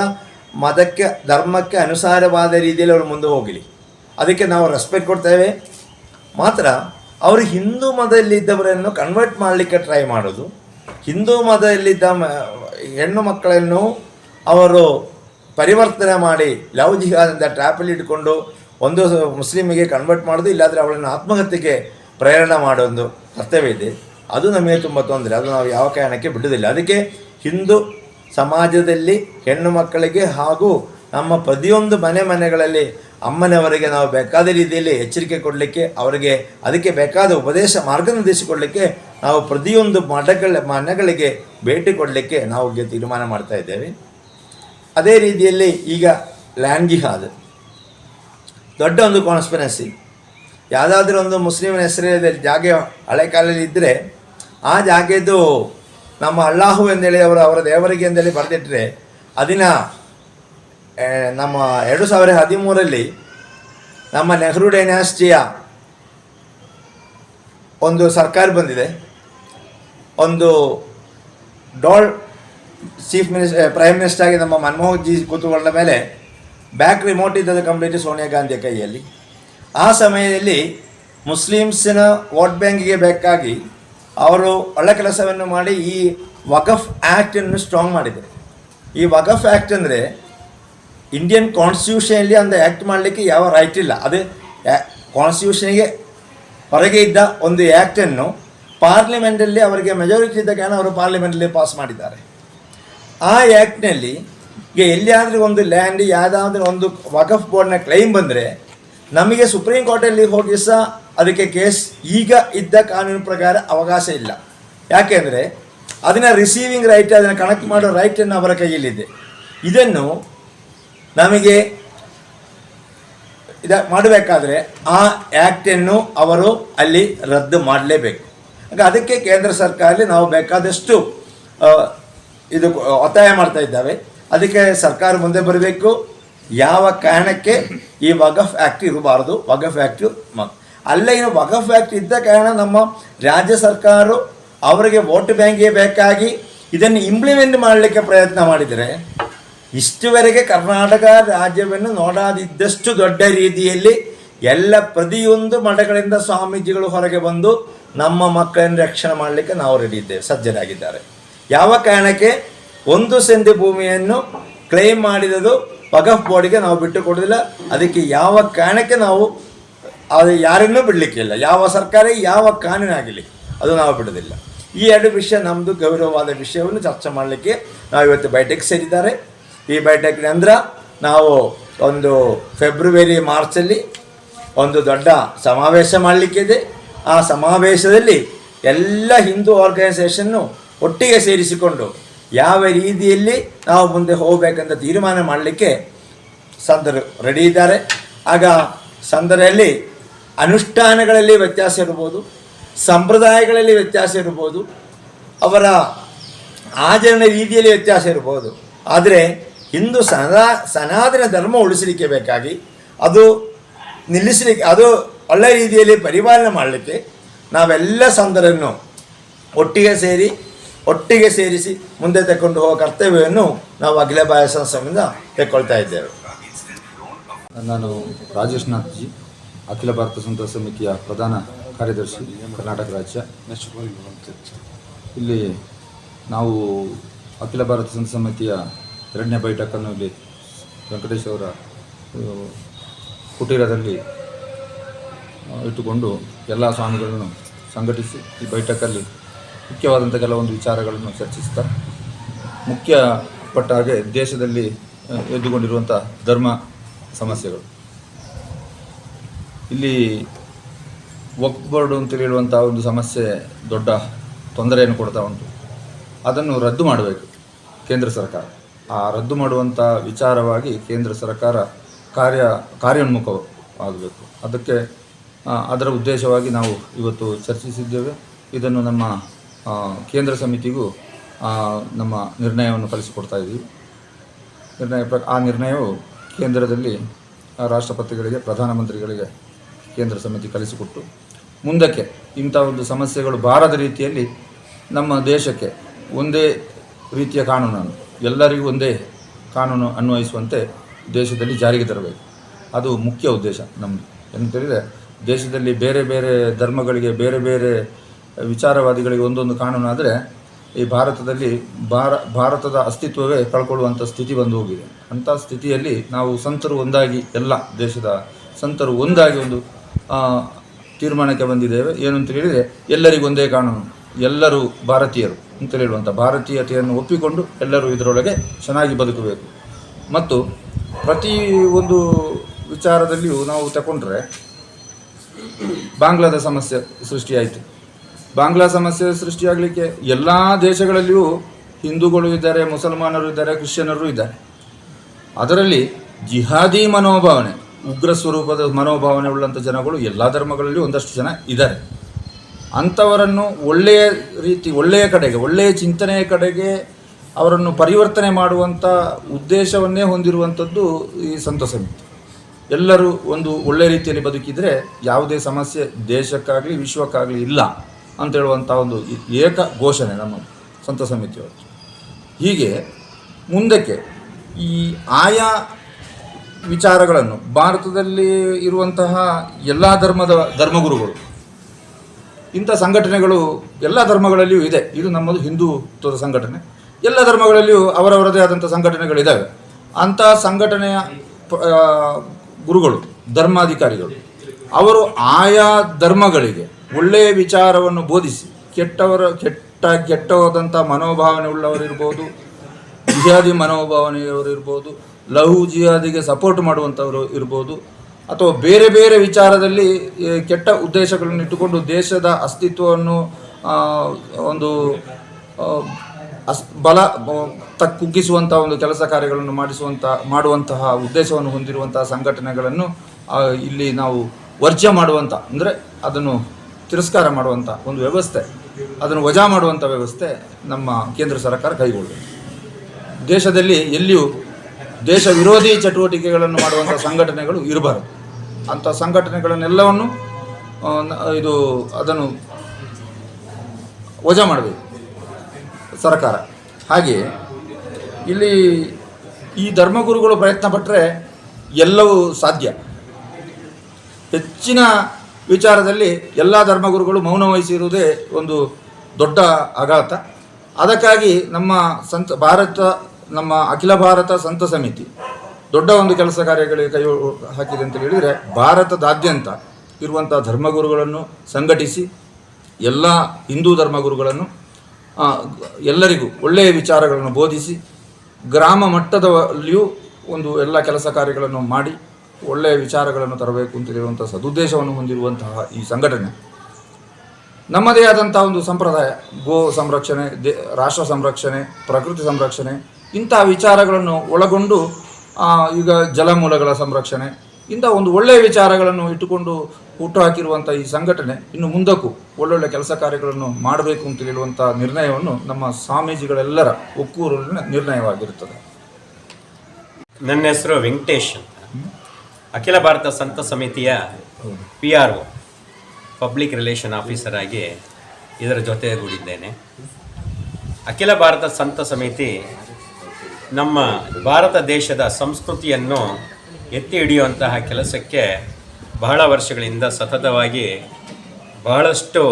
ಮತಕ್ಕೆ, ಧರ್ಮಕ್ಕೆ ಅನುಸಾರವಾದ ರೀತಿಯಲ್ಲಿ ಅವರು ಮುಂದೆ ಹೋಗಲಿ. ಅದಕ್ಕೆ ನಾವು ರೆಸ್ಪೆಕ್ಟ್ ಕೊಡ್ತೇವೆ. ಮಾತ್ರ ಅವರು ಹಿಂದೂ ಮತದಲ್ಲಿದ್ದವರನ್ನು ಕನ್ವರ್ಟ್ ಮಾಡಲಿಕ್ಕೆ ಟ್ರೈ ಮಾಡೋದು. ಹಿಂದೂ ಮತದಲ್ಲಿದ್ದ ಹೆಣ್ಣು ಮಕ್ಕಳನ್ನು ಅವರು ಪರಿವರ್ತನೆ ಮಾಡಿ ಲವ್ ಜಿಹಾದಿಂದ ಟ್ರ್ಯಾಪಲ್ಲಿ ಇಟ್ಕೊಂಡು ಒಂದು ಮುಸ್ಲಿಮಿಗೆ ಕನ್ವರ್ಟ್ ಮಾಡೋದು, ಇಲ್ಲಾಂದರೆ ಅವಳನ್ನು ಆತ್ಮಹತ್ಯೆಗೆ ಪ್ರೇರಣೆ ಮಾಡೋದು ಕರ್ತವ್ಯ ಇದೆ. ಅದು ನಮಗೆ ತುಂಬ ತೊಂದರೆ. ಅದು ನಾವು ಯಾವ ಕಾರಣಕ್ಕೆ ಬಿಡುವುದಿಲ್ಲ. ಅದಕ್ಕೆ ಹಿಂದೂ ಸಮಾಜದಲ್ಲಿ ಹೆಣ್ಣು ಮಕ್ಕಳಿಗೆ ಹಾಗೂ ನಮ್ಮ ಪ್ರತಿಯೊಂದು ಮನೆ ಮನೆಗಳಲ್ಲಿ ಅಮ್ಮನವರಿಗೆ ನಾವು ಬೇಕಾದ ರೀತಿಯಲ್ಲಿ ಎಚ್ಚರಿಕೆ ಕೊಡಲಿಕ್ಕೆ, ಅವರಿಗೆ ಅದಕ್ಕೆ ಬೇಕಾದ ಉಪದೇಶ ಮಾರ್ಗ ಕೊಡಲಿಕ್ಕೆ ನಾವು ಪ್ರತಿಯೊಂದು ಮಠಗಳ ಮನೆಗಳಿಗೆ ಭೇಟಿ ಕೊಡಲಿಕ್ಕೆ ನಾವು ತೀರ್ಮಾನ ಮಾಡ್ತಾ ಇದ್ದೇವೆ. ಅದೇ ರೀತಿಯಲ್ಲಿ ಈಗ ಲ್ಯಾಂಡ್ ಜಿಹಾದ್ ದೊಡ್ಡ ಒಂದು ಕಾನ್ಸ್ಪಿರೆನ್ಸಿ ಯಾವುದಾದ್ರೂ ಒಂದು ಮುಸ್ಲಿಮನ ಹೆಸರಿನಲ್ಲಿ ಜಾಗ ಹಳೆ ಕಾಲದಲ್ಲಿ ಇದ್ದರೆ ಆ ಜಾಗೆದ್ದು ನಮ್ಮ ಅಲ್ಲಾಹು ಎಂದೇಳಿ ಅವರು ಅವರ ದೇವರಿಗೆ ಎಂದೇಳಿ ಬರೆದಿಟ್ಟರೆ ಅದಿನ ನಮ್ಮ ಎರಡು ಸಾವಿರ ಹದಿಮೂರಲ್ಲಿ ನಮ್ಮ ನೆಹರು ಡೈನಾಸ್ಟಿಯ ಒಂದು ಸರ್ಕಾರ ಬಂದಿದೆ. ಒಂದು ಡೋಲ್ ಚೀಫ್ ಮಿನಿಸ್ಟರ್ ಪ್ರೈಮ್ ಮಿನಿಸ್ಟರ್ ಆಗಿ ನಮ್ಮ ಮನಮೋಹನ್ ಜಿ ಕೂತುಕೊಂಡ ಮೇಲೆ ಬ್ಯಾಕ್ ರಿಮೋಟ್ ಇದ್ದದ್ದು ಕಂಪ್ಲೀಟ್ ಸೋನಿಯಾ ಗಾಂಧಿಯ ಕೈಯಲ್ಲಿ. ಆ ಸಮಯದಲ್ಲಿ ಮುಸ್ಲಿಮ್ಸಿನ ವೋಟ್ ಬ್ಯಾಂಕಿಗೆ ಬೇಕಾಗಿ ಅವರು ಒಳ್ಳೆ ಕೆಲಸವನ್ನು ಮಾಡಿ ಈ ವಕಫ್ ಆ್ಯಕ್ಟನ್ನು ಸ್ಟ್ರಾಂಗ್ ಮಾಡಿದ್ದಾರೆ. ಈ ವಕಫ್ ಆ್ಯಕ್ಟ್ ಅಂದರೆ ಇಂಡಿಯನ್ ಕಾನ್ಸ್ಟಿಟ್ಯೂಷನಲ್ಲಿ ಒಂದು ಆ್ಯಕ್ಟ್ ಮಾಡಲಿಕ್ಕೆ ಯಾವ ರೈಟ್ ಇಲ್ಲ. ಅದು ಕಾನ್ಸ್ಟಿಟ್ಯೂಷನಿಗೆ ಹೊರಗೆ ಇದ್ದ ಒಂದು ಆ್ಯಕ್ಟನ್ನು ಪಾರ್ಲಿಮೆಂಟಲ್ಲಿ ಅವರಿಗೆ ಮೆಜಾರಿಟಿ ಇದ್ದ ಕಾರಣ ಅವರು ಪಾರ್ಲಿಮೆಂಟಲ್ಲಿ ಪಾಸ್ ಮಾಡಿದ್ದಾರೆ. ಆ ಆ್ಯಕ್ಟ್ನಲ್ಲಿ ಈಗ ಎಲ್ಲಿಯಾದರೂ ಒಂದು ಲ್ಯಾಂಡ್ ಯಾವುದಾದ್ರೂ ಒಂದು ವಕಫ್ ಬೋರ್ಡ್ನ ಕ್ಲೈಮ್ ಬಂದರೆ ನಮಗೆ ಸುಪ್ರೀಂ ಕೋರ್ಟಲ್ಲಿ ಹೋಗಿ ಸಹ ಅದಕ್ಕೆ ಕೇಸ್ ಈಗ ಇದ್ದ ಕಾನೂನು ಪ್ರಕಾರ ಅವಕಾಶ ಇಲ್ಲ. ಯಾಕೆಂದರೆ ಅದನ್ನು ರಿಸೀವಿಂಗ್ ರೈಟ್ ಅದನ್ನು ಕನೆಕ್ಟ್ ಮಾಡೋ ರೈಟನ್ನು ಅವರ ಕೈಯಲ್ಲಿದೆ. ಇದನ್ನು ನಮಗೆ ಇದ ಮಾಡಬೇಕಾದ್ರೆ ಆ ಆ್ಯಕ್ಟನ್ನು ಅವರು ಅಲ್ಲಿ ರದ್ದು ಮಾಡಲೇಬೇಕು. ಹಾಗೆ ಅದಕ್ಕೆ ಕೇಂದ್ರ ಸರ್ಕಾರದಲ್ಲಿ ನಾವು ಬೇಕಾದಷ್ಟು ಇದು ಒತ್ತಾಯ ಮಾಡ್ತಾ ಇದ್ದಾವೆ. ಅದಕ್ಕೆ ಸರ್ಕಾರ ಮುಂದೆ ಬರಬೇಕು. ಯಾವ ಕಾರಣಕ್ಕೆ ಈ ವಗಫ್ ಆ್ಯಕ್ಟ್ ಇರಬಾರ್ದು? ವಗಫ್ ಆ್ಯಕ್ಟು ಮ ಅಲ್ಲೇ ಇನ್ನು ವಗಫ್ ಆ್ಯಕ್ಟ್ ಇದ್ದ ಕಾರಣ ನಮ್ಮ ರಾಜ್ಯ ಸರ್ಕಾರ ಅವರಿಗೆ ವೋಟ್ ಬ್ಯಾಂಕಿಗೆ ಬೇಕಾಗಿ ಇದನ್ನು ಇಂಪ್ಲಿಮೆಂಟ್ ಮಾಡಲಿಕ್ಕೆ ಪ್ರಯತ್ನ ಮಾಡಿದರೆ ಇಷ್ಟುವರೆಗೆ ಕರ್ನಾಟಕ ರಾಜ್ಯವನ್ನು ನೋಡಾದಿದ್ದಷ್ಟು ದೊಡ್ಡ ರೀತಿಯಲ್ಲಿ ಎಲ್ಲ ಪ್ರತಿಯೊಂದು ಮಠಗಳಿಂದ ಸ್ವಾಮೀಜಿಗಳು ಹೊರಗೆ ಬಂದು ನಮ್ಮ ಮಕ್ಕಳನ್ನು ರಕ್ಷಣೆ ಮಾಡಲಿಕ್ಕೆ ನಾವು ರೆಡಿ ಇದ್ದೇವೆ, ಸಜ್ಜರಾಗಿದ್ದಾರೆ. ಯಾವ ಕಾರಣಕ್ಕೆ? ಒಂದು ಸೆಂಟಿ ಭೂಮಿಯನ್ನು ಕ್ಲೈಮ್ ಮಾಡಿರೋದು ವಕಫ್ ಬೋರ್ಡಿಗೆ ನಾವು ಬಿಟ್ಟು ಕೊಡೋದಿಲ್ಲ ಅದಕ್ಕೆ ಯಾವ ಕಾರಣಕ್ಕೆ ನಾವು ಅದು ಯಾರನ್ನೂ ಬಿಡಲಿಕ್ಕಿಲ್ಲ ಯಾವ ಸರ್ಕಾರ, ಯಾವ ಕಾನೂನಾಗಲಿ ಅದು ನಾವು ಬಿಡೋದಿಲ್ಲ ಈ ಎರಡು ವಿಷಯ ನಮ್ಮದು ಗೌರವವಾದ ವಿಷಯವನ್ನು ಚರ್ಚೆ ಮಾಡಲಿಕ್ಕೆ ನಾವು ಇವತ್ತು ಬೈಠಕ್ ಸೇರಿದ್ದಾರೆ. ಈ ಬೈಠಕ್ ನಂತರ ನಾವು ಒಂದು ಫೆಬ್ರವರಿ, ಮಾರ್ಚಲ್ಲಿ ಒಂದು ದೊಡ್ಡ ಸಮಾವೇಶ ಮಾಡಲಿಕ್ಕಿದೆ. ಆ ಸಮಾವೇಶದಲ್ಲಿ ಎಲ್ಲ ಹಿಂದೂ ಆರ್ಗನೈಸೇಷನ್ನು ಒಟ್ಟಿಗೆ ಸೇರಿಸಿಕೊಂಡು ಯಾವ ರೀತಿಯಲ್ಲಿ ನಾವು ಮುಂದೆ ಹೋಗಬೇಕಂತ ತೀರ್ಮಾನ ಮಾಡಲಿಕ್ಕೆ ಸಂದರು ರೆಡಿ ಇದ್ದಾರೆ. ಆಗ ಸಂದರಲ್ಲಿ ಅನುಷ್ಠಾನಗಳಲ್ಲಿ ವ್ಯತ್ಯಾಸ ಇರ್ಬೋದು, ಸಂಪ್ರದಾಯಗಳಲ್ಲಿ ವ್ಯತ್ಯಾಸ ಇರ್ಬೋದು, ಅವರ ಆಚರಣೆ ರೀತಿಯಲ್ಲಿ ವ್ಯತ್ಯಾಸ ಇರ್ಬೋದು. ಆದರೆ ಹಿಂದೂ ಸನಾ ಸನಾತನ ಧರ್ಮ ಉಳಿಸಲಿಕ್ಕೆ ಬೇಕಾಗಿ ಅದು ನಿಲ್ಲಿಸಲಿಕ್ಕೆ, ಅದು ಒಳ್ಳೆ ರೀತಿಯಲ್ಲಿ ಪರಿಪಾಲನೆ ಮಾಡಲಿಕ್ಕೆ ನಾವೆಲ್ಲ ಸಂದರನ್ನು ಒಟ್ಟಿಗೆ ಸೇರಿ, ಒಟ್ಟಿಗೆ ಸೇರಿಸಿ ಮುಂದೆ ತಗೊಂಡು ಹೋಗೋ ಕರ್ತವ್ಯವನ್ನು ನಾವು ಅಖಿಲ ಭಾರತ ಸಂಸ್ಥೆಯಿಂದ ತೆಕ್ಕೊಳ್ತಾ ಇದ್ದೇವೆ. ನಾನು ರಾಜೇಶ್ ನಾಥ್ಜಿ ಅಖಿಲ ಭಾರತ ಸಂತ ಸಮಿತಿಯ ಪ್ರಧಾನ ಕಾರ್ಯದರ್ಶಿ, ಕರ್ನಾಟಕ ರಾಜ್ಯ. ಇಲ್ಲಿ ನಾವು ಅಖಿಲ ಭಾರತ ಸಂತ ಸಮಿತಿಯ ಎರಡನೇ ಬೈಠಕನ್ನು ಇಲ್ಲಿ ವೆಂಕಟೇಶ್ ಅವರ ಕುಟೀರದಲ್ಲಿ ಇಟ್ಟುಕೊಂಡು ಎಲ್ಲ ಸ್ವಾಮಿಗಳನ್ನು ಸಂಘಟಿಸಿ ಈ ಬೈಠಕಲ್ಲಿ ಮುಖ್ಯವಾದಂಥ ಕೆಲವೊಂದು ವಿಚಾರಗಳನ್ನು ಚರ್ಚಿಸ್ತಾ, ಮುಖ್ಯ ಪಟ್ಟ ಹಾಗೆ ದೇಶದಲ್ಲಿ ಎದ್ದುಕೊಂಡಿರುವಂಥ ಧರ್ಮ ಸಮಸ್ಯೆಗಳು. ಇಲ್ಲಿ ವಕ್ಫ್ ಬೋರ್ಡ್ ಅಂತ ಹೇಳುವಂಥ ಒಂದು ಸಮಸ್ಯೆ, ದೊಡ್ಡ ತೊಂದರೆಯನ್ನು ಕೊಡ್ತಾ ಉಂಟು. ಅದನ್ನು ರದ್ದು ಮಾಡಬೇಕು ಕೇಂದ್ರ ಸರ್ಕಾರ. ಆ ರದ್ದು ಮಾಡುವಂಥ ವಿಚಾರವಾಗಿ ಕೇಂದ್ರ ಸರ್ಕಾರ ಕಾರ್ಯ, ಕಾರ್ಯೋನ್ಮುಖವಾಗಬೇಕು. ಅದಕ್ಕೆ ಅದರ ಉದ್ದೇಶವಾಗಿ ನಾವು ಇವತ್ತು ಚರ್ಚಿಸಿದ್ದೇವೆ. ಇದನ್ನು ನಮ್ಮ ಕೇಂದ್ರ ಸಮಿತಿಗೂ ನಮ್ಮ ನಿರ್ಣಯವನ್ನು ಕಳಿಸಿಕೊಡ್ತಾ ಇದ್ದೀವಿ ನಿರ್ಣಯ ಆ ನಿರ್ಣಯವು ಕೇಂದ್ರದಲ್ಲಿ ರಾಷ್ಟ್ರಪತಿಗಳಿಗೆ, ಪ್ರಧಾನಮಂತ್ರಿಗಳಿಗೆ ಕೇಂದ್ರ ಸಮಿತಿ ಕಲಿಸಿಕೊಟ್ಟು ಮುಂದಕ್ಕೆ ಇಂಥ ಒಂದು ಸಮಸ್ಯೆಗಳು ಬಾರದ ರೀತಿಯಲ್ಲಿ ನಮ್ಮ ದೇಶಕ್ಕೆ ಒಂದೇ ರೀತಿಯ ಕಾನೂನನ್ನು, ಎಲ್ಲರಿಗೂ ಒಂದೇ ಕಾನೂನು ಅನ್ವಯಿಸುವಂತೆ ದೇಶದಲ್ಲಿ ಜಾರಿಗೆ ತರಬೇಕು. ಅದು ಮುಖ್ಯ ಉದ್ದೇಶ ನಮ್ಮದು ಎಂತೇಳಿದರೆ ದೇಶದಲ್ಲಿ ಬೇರೆ ಬೇರೆ ಧರ್ಮಗಳಿಗೆ, ಬೇರೆ ಬೇರೆ ವಿಚಾರವಾದಿಗಳಿಗೆ ಒಂದೊಂದು ಕಾನೂನು ಆದರೆ ಈ ಭಾರತದಲ್ಲಿ ಭಾರ, ಭಾರತದ ಅಸ್ತಿತ್ವವೇ ಕಳ್ಕೊಳ್ಳುವಂಥ ಸ್ಥಿತಿ ಬಂದು ಹೋಗಿದೆ. ಅಂಥ ಸ್ಥಿತಿಯಲ್ಲಿ ನಾವು ಸಂತರು ಒಂದಾಗಿ ಎಲ್ಲ ದೇಶದ ಸಂತರು ಒಂದಾಗಿ ಒಂದು ತೀರ್ಮಾನಕ್ಕೆ ಬಂದಿದ್ದೇವೆ. ಏನು ಅಂತ ಹೇಳಿದರೆ, ಎಲ್ಲರಿಗೂ ಒಂದೇ ಕಾನೂನು. ಎಲ್ಲರೂ ಭಾರತೀಯರು ಅಂತ ಹೇಳುವಂಥ ಭಾರತೀಯತೆಯನ್ನು ಒಪ್ಪಿಕೊಂಡು ಎಲ್ಲರೂ ಇದರೊಳಗೆ ಚೆನ್ನಾಗಿ ಬದುಕಬೇಕು. ಮತ್ತು ಪ್ರತಿ ಒಂದು ವಿಚಾರದಲ್ಲಿಯೂ ನಾವು ತಗೊಂಡ್ರೆ ಬಾಂಗ್ಲಾದ ಸಮಸ್ಯೆ ಸೃಷ್ಟಿಯಾಯಿತು. ಬಾಂಗ್ಲಾ ಸಮಸ್ಯೆ ಸೃಷ್ಟಿಯಾಗಲಿಕ್ಕೆ ಎಲ್ಲ ದೇಶಗಳಲ್ಲಿಯೂ ಹಿಂದೂಗಳು ಇದ್ದಾರೆ, ಮುಸಲ್ಮಾನರು ಇದ್ದಾರೆ, ಕ್ರಿಶ್ಚಿಯನರು ಇದ್ದಾರೆ. ಅದರಲ್ಲಿ ಜಿಹಾದಿ ಮನೋಭಾವನೆ ಉಗ್ರ ಸ್ವರೂಪದ ಮನೋಭಾವನೆ ಉಳ್ಳಂಥ ಜನಗಳು ಎಲ್ಲ ಧರ್ಮಗಳಲ್ಲಿ ಒಂದಷ್ಟು ಜನ ಇದ್ದಾರೆ. ಅಂಥವರನ್ನು ಒಳ್ಳೆಯ ರೀತಿ, ಒಳ್ಳೆಯ ಕಡೆಗೆ, ಒಳ್ಳೆಯ ಚಿಂತನೆಯ ಕಡೆಗೆ ಅವರನ್ನು ಪರಿವರ್ತನೆ ಮಾಡುವಂಥ ಉದ್ದೇಶವನ್ನೇ ಹೊಂದಿರುವಂಥದ್ದು ಈ ಸಂತ ಸಮಿತಿ. ಎಲ್ಲರೂ ಒಂದು ಒಳ್ಳೆಯ ರೀತಿಯಲ್ಲಿ ಬದುಕಿದರೆ ಯಾವುದೇ ಸಮಸ್ಯೆ ದೇಶಕ್ಕಾಗಲಿ, ವಿಶ್ವಕ್ಕಾಗಲಿ ಇಲ್ಲ ಅಂತ ಹೇಳುವಂಥ ಒಂದು ಏಕ ಘೋಷಣೆ ನಮ್ಮ ಸಂತ ಸಮಿತಿಯವರು ಹೀಗೆ ಮುಂದಕ್ಕೆ ಈ ಆಯಾ ವಿಚಾರಗಳನ್ನು. ಭಾರತದಲ್ಲಿ ಇರುವಂತಹ ಎಲ್ಲ ಧರ್ಮದ ಧರ್ಮಗುರುಗಳು, ಇಂಥ ಸಂಘಟನೆಗಳು ಎಲ್ಲ ಧರ್ಮಗಳಲ್ಲಿಯೂ ಇದೆ. ಇದು ನಮ್ಮದು ಹಿಂದೂತ್ವದ ಸಂಘಟನೆ. ಎಲ್ಲ ಧರ್ಮಗಳಲ್ಲಿಯೂ ಅವರವರದೇ ಆದಂಥ ಸಂಘಟನೆಗಳಿದ್ದಾವೆ ಅಂಥ ಸಂಘಟನೆಯ ಗುರುಗಳು, ಧರ್ಮಾಧಿಕಾರಿಗಳು, ಅವರು ಆಯಾ ಧರ್ಮಗಳಿಗೆ ಒಳ್ಳೆಯ ವಿಚಾರವನ್ನು ಬೋಧಿಸಿ, ಕೆಟ್ಟವರ, ಕೆಟ್ಟ, ಕೆಟ್ಟವಾದಂಥ ಮನೋಭಾವನೆ ಉಳ್ಳವರಿರ್ಬೋದು ಮನೋಭಾವನೆ ಮನೋಭಾವನೆಯವರು ಇರ್ಬೋದು ಲಹು ಜಿಹಾದಿಗೆ ಸಪೋರ್ಟ್ ಮಾಡುವಂಥವರು ಇರ್ಬೋದು. ಅಥವಾ ಬೇರೆ ಬೇರೆ ವಿಚಾರದಲ್ಲಿ ಕೆಟ್ಟ ಉದ್ದೇಶಗಳನ್ನು ಇಟ್ಟುಕೊಂಡು ದೇಶದ ಅಸ್ತಿತ್ವವನ್ನು ಒಂದು ಅಸ್, ಬಲ ತಕ್ಕ ಕುಗ್ಗಿಸುವಂಥ ಒಂದು ಕೆಲಸ ಕಾರ್ಯಗಳನ್ನು ಮಾಡಿಸುವಂಥ ಮಾಡುವಂತಹ ಉದ್ದೇಶವನ್ನು ಹೊಂದಿರುವಂತಹ ಸಂಘಟನೆಗಳನ್ನು ಇಲ್ಲಿ ನಾವು ವರ್ಜ್ಯ ಮಾಡುವಂಥ ಅಂದರೆ ಅದನ್ನು ತಿರಸ್ಕಾರ ಮಾಡುವಂಥ ಒಂದು ವ್ಯವಸ್ಥೆ. ಅದನ್ನು ವಜಾ ಮಾಡುವಂಥ ವ್ಯವಸ್ಥೆ ನಮ್ಮ ಕೇಂದ್ರ ಸರ್ಕಾರ ಕೈಗೊಳ್ಳಬೇಕು ದೇಶದಲ್ಲಿ ಎಲ್ಲಿಯೂ ದೇಶ ವಿರೋಧಿ ಚಟುವಟಿಕೆಗಳನ್ನು ಮಾಡುವಂಥ ಸಂಘಟನೆಗಳು ಇರಬಾರದು. ಅಂಥ ಸಂಘಟನೆಗಳನ್ನೆಲ್ಲವನ್ನು ಇದು, ಅದನ್ನು ವಜಾ ಮಾಡಬೇಕು ಸರ್ಕಾರ. ಹಾಗೆ ಇಲ್ಲಿ ಈ ಧರ್ಮಗುರುಗಳು ಪ್ರಯತ್ನ ಪಟ್ಟರೆ ಎಲ್ಲವೂ ಸಾಧ್ಯ. ಹೆಚ್ಚಿನ ವಿಚಾರದಲ್ಲಿ ಎಲ್ಲ ಧರ್ಮಗುರುಗಳು ಮೌನ ವಹಿಸಿರುವುದೇ ಒಂದು ದೊಡ್ಡ ಆಘಾತ ಅದಕ್ಕಾಗಿ ನಮ್ಮ ಸಂತ, ಭಾರತ ನಮ್ಮ ಅಖಿಲ ಭಾರತ ಸಂತ ಸಮಿತಿ ದೊಡ್ಡ ಒಂದು ಕೆಲಸ ಕಾರ್ಯಗಳಿಗೆ ಕೈ ಹಾಕಿದೆ ಅಂತ ಹೇಳಿದರೆ ಭಾರತದಾದ್ಯಂತ ಇರುವಂಥ ಧರ್ಮಗುರುಗಳನ್ನು ಸಂಘಟಿಸಿ ಎಲ್ಲ ಹಿಂದೂ ಧರ್ಮಗುರುಗಳನ್ನು ಎಲ್ಲರಿಗೂ ಒಳ್ಳೆಯ ವಿಚಾರಗಳನ್ನು ಬೋಧಿಸಿ ಗ್ರಾಮ ಮಟ್ಟದಲ್ಲಿಯೂ ಒಂದು ಎಲ್ಲ ಕೆಲಸ ಕಾರ್ಯಗಳನ್ನು ಮಾಡಿ ಒಳ್ಳೆಯ ವಿಚಾರಗಳನ್ನು ತರಬೇಕು ಅಂತ ಹೇಳುವಂಥ ಸದುದ್ದೇಶವನ್ನು ಹೊಂದಿರುವಂತಹ ಈ ಸಂಘಟನೆ. ನಮ್ಮದೇ ಆದಂಥ ಒಂದು ಸಂಪ್ರದಾಯ, ಗೋ ಸಂರಕ್ಷಣೆ, ದೇ, ರಾಷ್ಟ್ರ ಸಂರಕ್ಷಣೆ, ಪ್ರಕೃತಿ ಸಂರಕ್ಷಣೆ ಇಂತಹ ವಿಚಾರಗಳನ್ನು ಒಳಗೊಂಡು ಈಗ ಜಲಮೂಲಗಳ ಸಂರಕ್ಷಣೆ ಇಂಥ ಒಂದು ಒಳ್ಳೆಯ ವಿಚಾರಗಳನ್ನು ಇಟ್ಟುಕೊಂಡು ಹುಟ್ಟುಹಾಕಿರುವಂಥ ಈ ಸಂಘಟನೆ ಇನ್ನು ಮುಂದಕ್ಕೂ ಒಳ್ಳೊಳ್ಳೆ ಕೆಲಸ ಕಾರ್ಯಗಳನ್ನು ಮಾಡಬೇಕು ಅಂತ ಹೇಳುವಂಥ ನಿರ್ಣಯವನ್ನು ನಮ್ಮ ಸ್ವಾಮೀಜಿಗಳೆಲ್ಲರ ಒಕ್ಕೂರಿನ ನಿರ್ಣಯವಾಗಿರುತ್ತದೆ. ನನ್ನ ಹೆಸರು ವೆಂಕಟೇಶ್ ಅಂತ. ಅಖಿಲ ಭಾರತ ಸಂತ ಸಮಿತಿಯ P R O public relation officer ಆಗಿ ಇದರ ಜೊತೆಗೂಡಿದ್ದೇನೆ. ಅಖಿಲ ಭಾರತ ಸಂತ ಸಮಿತಿ ನಮ್ಮ ಭಾರತ ದೇಶದ ಸಂಸ್ಕೃತಿಯನ್ನು ಎತ್ತಿ ಹಿಡಿಯುವಂತಹ ಕೆಲಸಕ್ಕೆ ಬಹಳ ವರ್ಷಗಳಿಂದ ಸತತವಾಗಿ ಬಹಳಷ್ಟು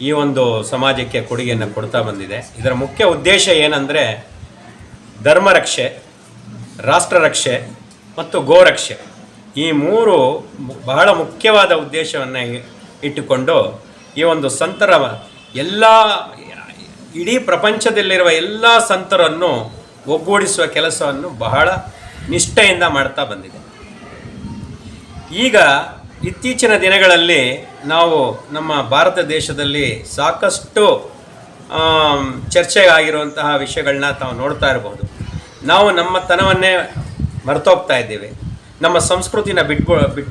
ಈ ಒಂದು ಸಮಾಜಕ್ಕೆ ಕೊಡುಗೆಯನ್ನು ಕೊಡ್ತಾ ಬಂದಿದೆ. ಇದರ ಮುಖ್ಯ ಉದ್ದೇಶ ಏನಂದರೆ ಧರ್ಮ ರಕ್ಷೆ ರಾಷ್ಟ್ರ ರಕ್ಷೆ ಮತ್ತು ಗೋರಕ್ಷೆ. ಈ ಮೂರು ಬಹಳ ಮುಖ್ಯವಾದ ಉದ್ದೇಶವನ್ನು ಇಟ್ಟುಕೊಂಡು ಈ ಒಂದು ಸಂತರ ಎಲ್ಲ, ಇಡೀ ಪ್ರಪಂಚದಲ್ಲಿರುವ ಎಲ್ಲ ಸಂತರನ್ನು ಒಗ್ಗೂಡಿಸುವ ಕೆಲಸವನ್ನು ಬಹಳ ನಿಷ್ಠೆಯಿಂದ ಮಾಡ್ತಾ ಬಂದಿದೆ. ಈಗ ಇತ್ತೀಚಿನ ದಿನಗಳಲ್ಲಿ ನಾವು ನಮ್ಮ ಭಾರತ ದೇಶದಲ್ಲಿ ಸಾಕಷ್ಟು ಚರ್ಚೆಗಾಗಿರುವಂತಹ ವಿಷಯಗಳನ್ನ ತಾವು ನೋಡ್ತಾ ಇರಬಹುದು. ನಾವು ನಮ್ಮ ತನವನ್ನೇ ಮರ್ತೋಗ್ತಾ ಇದ್ದೀವಿ. ನಮ್ಮ ಸಂಸ್ಕೃತಿನ ಬಿಟ್ಬೋ, ಬಿಟ್,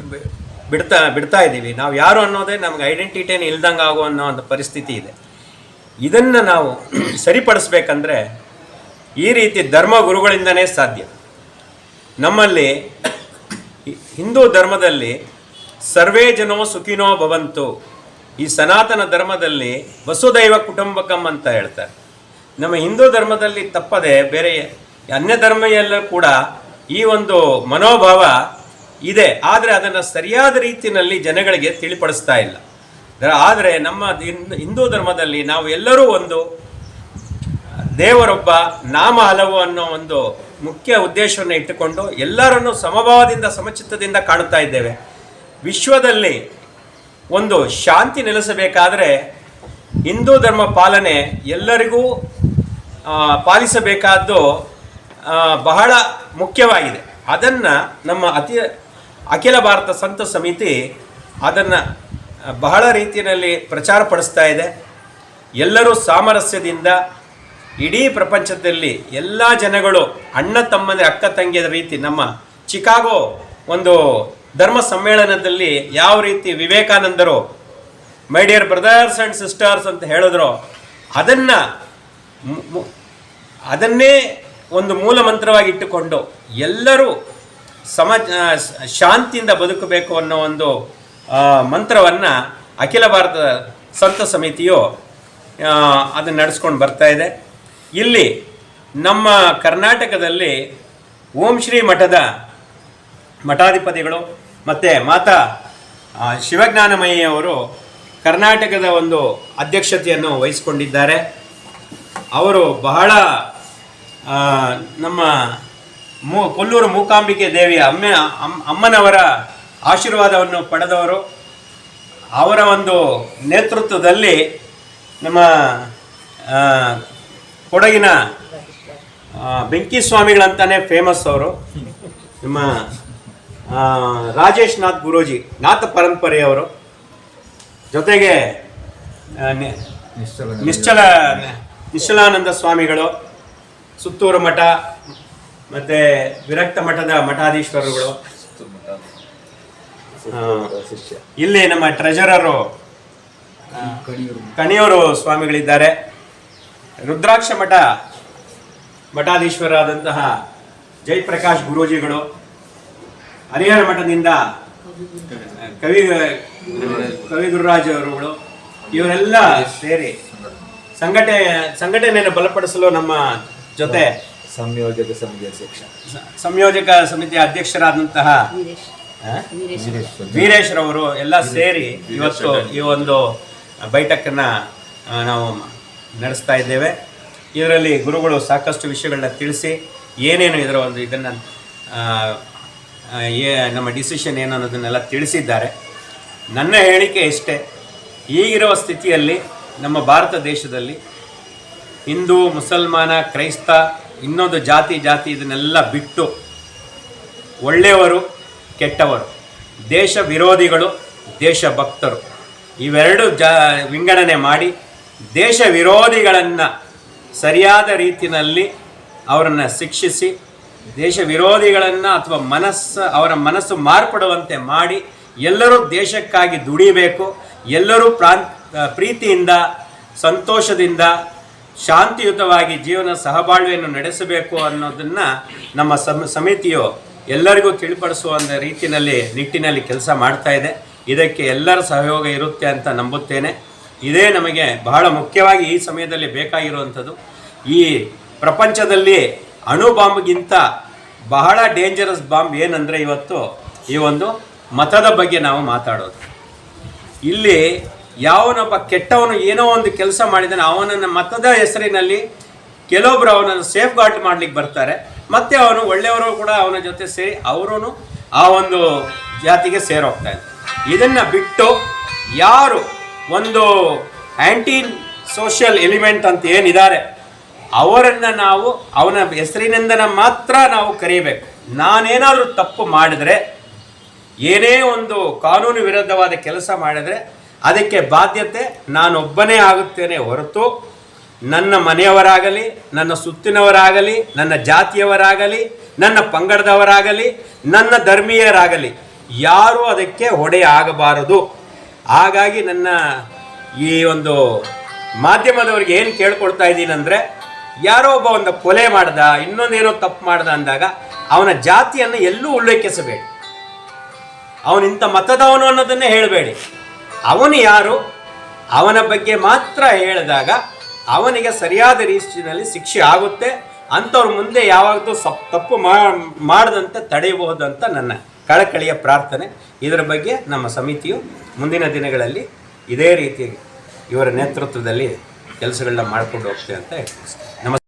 ಬಿಡ್ತಾ ಬಿಡ್ತಾ ಇದ್ದೀವಿ. ನಾವು ಯಾರು ಅನ್ನೋದೇ ನಮ್ಗೆ ಐಡೆಂಟಿಟಿನೇ ಇಲ್ದಂಗೆ ಆಗೋ ಅನ್ನೋ ಒಂದು ಪರಿಸ್ಥಿತಿ ಇದೆ. ಇದನ್ನು ನಾವು ಸರಿಪಡಿಸ್ಬೇಕಂದ್ರೆ ಈ ರೀತಿ ಧರ್ಮ ಗುರುಗಳಿಂದನೇ ಸಾಧ್ಯ. ನಮ್ಮಲ್ಲಿ ಹಿಂದೂ ಧರ್ಮದಲ್ಲಿ ಸರ್ವೇ ಜನೋ ಸುಖಿನೋ ಭವಂತು. ಈ ಸನಾತನ ಧರ್ಮದಲ್ಲಿ ವಸುದೈವ ಕುಟುಂಬಕಂ ಅಂತ ಹೇಳ್ತಾರೆ. ನಮ್ಮ ಹಿಂದೂ ಧರ್ಮದಲ್ಲಿ ತಪ್ಪದೆ ಬೇರೆ ಅನ್ಯ ಧರ್ಮೆಯಲ್ಲೂ ಕೂಡ ಈ ಒಂದು ಮನೋಭಾವ ಇದೆ. ಆದರೆ ಅದನ್ನು ಸರಿಯಾದ ರೀತಿಯಲ್ಲಿ ಜನಗಳಿಗೆ ತಿಳಿಪಡಿಸ್ತಾ ಇಲ್ಲ. ಆದರೆ ನಮ್ಮ ಹಿಂದ್- ಹಿಂದೂ ಧರ್ಮದಲ್ಲಿ ನಾವು ಎಲ್ಲರೂ ಒಂದು ದೇವರೊಬ್ಬ ನಾಮ ಹಲವು ಅನ್ನೋ ಒಂದು ಮುಖ್ಯ ಉದ್ದೇಶವನ್ನು ಇಟ್ಟುಕೊಂಡು ಎಲ್ಲರನ್ನು ಸಮಭಾವದಿಂದ, ಸಮಚಿತ್ತದಿಂದ ಕಾಣುತ್ತಾ ಇದ್ದೇವೆ. ವಿಶ್ವದಲ್ಲಿ ಒಂದು ಶಾಂತಿ ನೆಲೆಸಬೇಕಾದರೆ ಹಿಂದೂ ಧರ್ಮ ಪಾಲನೆ ಎಲ್ಲರಿಗೂ ಪಾಲಿಸಬೇಕಾದ್ದು ಬಹಳ ಮುಖ್ಯವಾಗಿದೆ. ಅದನ್ನು ನಮ್ಮ ಅತಿ ಅಖಿಲ ಭಾರತ ಸಂತ ಸಮಿತಿ ಅದನ್ನು ಬಹಳ ರೀತಿಯಲ್ಲಿ ಪ್ರಚಾರಪಡಿಸ್ತಾ ಇದೆ. ಎಲ್ಲರೂ ಸಾಮರಸ್ಯದಿಂದ ಇಡೀ ಪ್ರಪಂಚದಲ್ಲಿ ಎಲ್ಲ ಜನಗಳು ಅಣ್ಣ ತಮ್ಮನೇ, ಅಕ್ಕ ತಂಗಿಯ ರೀತಿ ನಮ್ಮ ಚಿಕಾಗೋ ಒಂದು ಧರ್ಮ ಸಮ್ಮೇಳನದಲ್ಲಿ ಯಾವ ರೀತಿ ವಿವೇಕಾನಂದರು my dear brothers and sisters ಅಂತ ಹೇಳಿದ್ರು, ಅದನ್ನು ಅದನ್ನೇ ಒಂದು ಮೂಲ ಮಂತ್ರವಾಗಿ ಇಟ್ಟುಕೊಂಡು ಎಲ್ಲರೂ ಸಮ ಶಾಂತಿಯಿಂದ ಬದುಕಬೇಕು ಅನ್ನೋ ಒಂದು ಮಂತ್ರವನ್ನು ಅಖಿಲ ಭಾರತ ಸಂತ ಸಮಿತಿಯು ಅದನ್ನು ನಡೆಸ್ಕೊಂಡು ಬರ್ತಾ ಇದೆ. ಇಲ್ಲಿ ನಮ್ಮ ಕರ್ನಾಟಕದಲ್ಲಿ ಓಂ ಶ್ರೀ ಮಠದ ಮಠಾಧಿಪತಿಗಳು ಮತ್ತು ಮಾತಾ ಶಿವಜ್ಞಾನಮಯಿಯವರು ಕರ್ನಾಟಕದ ಒಂದು ಅಧ್ಯಕ್ಷತೆಯನ್ನು ವಹಿಸಿಕೊಂಡಿದ್ದಾರೆ. ಅವರು ಬಹಳ ನಮ್ಮ ಮೂ, ಕೊಲ್ಲೂರು ಮೂಕಾಂಬಿಕೆ ದೇವಿಯ ಅಮ್ಮ, ಅಮ್- ಅಮ್ಮನವರ ಆಶೀರ್ವಾದವನ್ನು ಪಡೆದವರು. ಅವರ ಒಂದು ನೇತೃತ್ವದಲ್ಲಿ ನಮ್ಮ ಕೊಡಗಿನ ಬೆಂಕಿ ಸ್ವಾಮಿಗಳಂತಾನೆ ಫೇಮಸ್ ಅವರು. ನಿಮ್ಮ ರಾಜೇಶ್ ನಾಥ್ ಗುರೂಜಿ ನಾಥ ಪರಂಪರೆಯವರು ಜೊತೆಗೆ ನಿಶ್ಚಲ ನಿಶ್ಚಲಾನಂದ ಸ್ವಾಮಿಗಳು ಸುತ್ತೂರು ಮಠ ಮತ್ತು ವಿರಕ್ತ ಮಠದ ಮಠಾಧೀಶ್ವರರುಗಳು. ಇಲ್ಲಿ ನಮ್ಮ ಟ್ರೆಜರರು ಕಣಿಯೂರು ಸ್ವಾಮಿಗಳಿದ್ದಾರೆ. ರುದ್ರಾಕ್ಷ ಮಠ ಮಠಾಧೀಶ್ವರಾದಂತಹ ಜಯಪ್ರಕಾಶ್ ಗುರೂಜಿಗಳು ಹರಿಹರ ಮಠದಿಂದ ಕವಿ ಕವಿ ಗುರುರಾಜ್ ಅವರುಗಳು ಇವರೆಲ್ಲ ಸೇರಿ ಸಂಘಟನೆ ಸಂಘಟನೆಯನ್ನು ಬಲಪಡಿಸಲು ನಮ್ಮ ಜೊತೆ ಸಂಯೋಜಕ ಸಮಿತಿ ಅಧ್ಯಕ್ಷ. ಸಂಯೋಜಕ ಸಮಿತಿ ಅಧ್ಯಕ್ಷರಾದಂತಹ ವೀರೇಶ್ರವರು ವೀರೇಶ್ ರವರು ಎಲ್ಲ ಸೇರಿ ಇವತ್ತು ಈ ಒಂದು ಬೈಠಕನ್ನ ನಾವು ನಡೆಸ್ತಾ ಇದ್ದೇವೆ. ಇದರಲ್ಲಿ ಗುರುಗಳು ಸಾಕಷ್ಟು ವಿಷಯಗಳನ್ನ ತಿಳಿಸಿ ಏನೇನು ಇದರ ಒಂದು ಇದನ್ನು ಏ, ನಮ್ಮ ಡಿಸಿಷನ್ ಏನು ಅನ್ನೋದನ್ನೆಲ್ಲ ತಿಳಿಸಿದ್ದಾರೆ. ನನ್ನ ಹೇಳಿಕೆ ಇಷ್ಟೇ, ಈಗಿರುವ ಸ್ಥಿತಿಯಲ್ಲಿ ನಮ್ಮ ಭಾರತ ದೇಶದಲ್ಲಿ ಹಿಂದೂ, ಮುಸಲ್ಮಾನ, ಕ್ರೈಸ್ತ, ಇನ್ನೊಂದು ಜಾತಿ ಜಾತಿ ಇದನ್ನೆಲ್ಲ ಬಿಟ್ಟು ಒಳ್ಳೆಯವರು, ಕೆಟ್ಟವರು, ದೇಶ ವಿರೋಧಿಗಳು, ದೇಶ ಭಕ್ತರು, ಇವೆರಡು ಜಾ ವಿಂಗಡಣೆ ಮಾಡಿ ದೇಶ ವಿರೋಧಿಗಳನ್ನು ಸರಿಯಾದ ರೀತಿಯಲ್ಲಿ ಅವರನ್ನು ಶಿಕ್ಷಿಸಿ, ದೇಶ ವಿರೋಧಿಗಳನ್ನು ಅಥವಾ ಮನಸ್ಸು, ಅವರ ಮನಸ್ಸು ಮಾರ್ಪಡುವಂತೆ ಮಾಡಿ ಎಲ್ಲರೂ ದೇಶಕ್ಕಾಗಿ ದುಡಿಬೇಕು, ಎಲ್ಲರೂ ಪ್ರಾಂತ್ ಪ್ರೀತಿಯಿಂದ, ಸಂತೋಷದಿಂದ, ಶಾಂತಿಯುತವಾಗಿ ಜೀವನ ಸಹಬಾಳ್ವೆಯನ್ನು ನಡೆಸಬೇಕು ಅನ್ನೋದನ್ನು ನಮ್ಮ ಸಮ, ಸಮಿತಿಯು ಎಲ್ಲರಿಗೂ ತಿಳಿಪಡಿಸುವ ಒಂದು ರೀತಿಯಲ್ಲಿ, ನಿಟ್ಟಿನಲ್ಲಿ ಕೆಲಸ ಮಾಡ್ತಾ ಇದೆ. ಇದಕ್ಕೆ ಎಲ್ಲರ ಸಹಯೋಗ ಇರುತ್ತೆ ಅಂತ ನಂಬುತ್ತೇನೆ. ಇದೇ ನಮಗೆ ಬಹಳ ಮುಖ್ಯವಾಗಿ ಈ ಸಮಯದಲ್ಲಿ ಬೇಕಾಗಿರುವಂಥದ್ದು. ಈ ಪ್ರಪಂಚದಲ್ಲಿ ಅಣು ಬಾಂಬ್ಗಿಂತ ಬಹಳ ಡೇಂಜರಸ್ ಬಾಂಬ್ ಏನಂದರೆ ಇವತ್ತು ಈ ಒಂದು ಮತದ ಬಗ್ಗೆ ನಾವು ಮಾತಾಡೋದು. ಇಲ್ಲಿ ಯಾವನೊಬ್ಬ ಕೆಟ್ಟವನು ಏನೋ ಒಂದು ಕೆಲಸ ಮಾಡಿದಾನೆ, ಅವನನ್ನು ಮತದ ಹೆಸರಿನಲ್ಲಿ ಕೆಲವೊಬ್ಬರು ಅವನನ್ನು ಸೇಫ್ ಗಾರ್ಡ್ ಮಾಡ್ಲಿಕ್ಕೆ ಬರ್ತಾರೆ. ಮತ್ತು ಅವನು ಒಳ್ಳೆಯವರು ಕೂಡ ಅವನ ಜೊತೆ ಸೇರಿ ಅವರೂ ಆ ಒಂದು ಜಾತಿಗೆ ಸೇರೋಗ್ತಾ ಇದ್ದಾರೆ. ಇದನ್ನ ಬಿಟ್ಟು ಯಾರು ಒಂದು ಆಂಟಿ ಸೋಷಿಯಲ್ ಎಲಿಮೆಂಟ್ ಅಂತ ಏನಿದ್ದಾರೆ, ಅವರನ್ನು ನಾವು, ಅವನ ಹೆಸರಿನಿಂದ ಮಾತ್ರ ನಾವು ಕರೀಬೇಕು. ನಾನೇನಾದರೂ ತಪ್ಪು ಮಾಡಿದರೆ, ಏನೇ ಒಂದು ಕಾನೂನು ವಿರುದ್ಧವಾದ ಕೆಲಸ ಮಾಡಿದರೆ, ಅದಕ್ಕೆ ಬಾಧ್ಯತೆ ನಾನೊಬ್ಬನೇ ಆಗುತ್ತೇನೆ ಹೊರತು, ನನ್ನ ಮನೆಯವರಾಗಲಿ, ನನ್ನ ಸುತ್ತಿನವರಾಗಲಿ, ನನ್ನ ಜಾತಿಯವರಾಗಲಿ, ನನ್ನ ಪಂಗಡದವರಾಗಲಿ, ನನ್ನ ಧರ್ಮೀಯರಾಗಲಿ, ಯಾರೂ ಅದಕ್ಕೆ ಹೊಡೆ ಆಗಬಾರದು. ಹಾಗಾಗಿ ನನ್ನ ಈ ಒಂದು ಮಾಧ್ಯಮದವ್ರಿಗೆ ಏನು ಕೇಳ್ಕೊಡ್ತಾ ಇದ್ದೀನಂದರೆ ಯಾರೋ ಒಬ್ಬ ಒಂದು ಕೊಲೆ ಮಾಡ್ದ, ಇನ್ನೊಂದೇನೋ ತಪ್ಪು ಮಾಡ್ದ ಅಂದಾಗ, ಅವನ ಜಾತಿಯನ್ನು ಎಲ್ಲೂ ಉಲ್ಲೇಖಿಸಬೇಡಿ. ಅವನು ಇಂಥ ಮತದವನು ಅನ್ನೋದನ್ನೇ ಹೇಳಬೇಡಿ. ಅವನು ಯಾರು? ಅವನ ಬಗ್ಗೆ ಮಾತ್ರ ಹೇಳಿದಾಗ, ಅವನಿಗೆ ಸರಿಯಾದ ರೀತಿಯಲ್ಲಿ ಶಿಕ್ಷೆ ಆಗುತ್ತೆ, ಅಂಥವ್ರ ಮುಂದೆ ಯಾವಾಗಲೂ ಸಪ್, ತಪ್ಪು ಮಾಡದಂತೆ ತಡೆಯಬಹುದು ಅಂತ ನನ್ನ ಕಳಕಳಿಯ ಪ್ರಾರ್ಥನೆ. ಇದರ ಬಗ್ಗೆ ನಮ್ಮ ಸಮಿತಿಯು ಮುಂದಿನ ದಿನಗಳಲ್ಲಿ ಇದೇ ರೀತಿ ಇವರ ನೇತೃತ್ವದಲ್ಲಿ ಕೆಲಸಗಳನ್ನ ಮಾಡಿಕೊಂಡು ಹೋಗ್ತೇವೆ ಅಂತ ಹೇಳ್ತೀನಿ.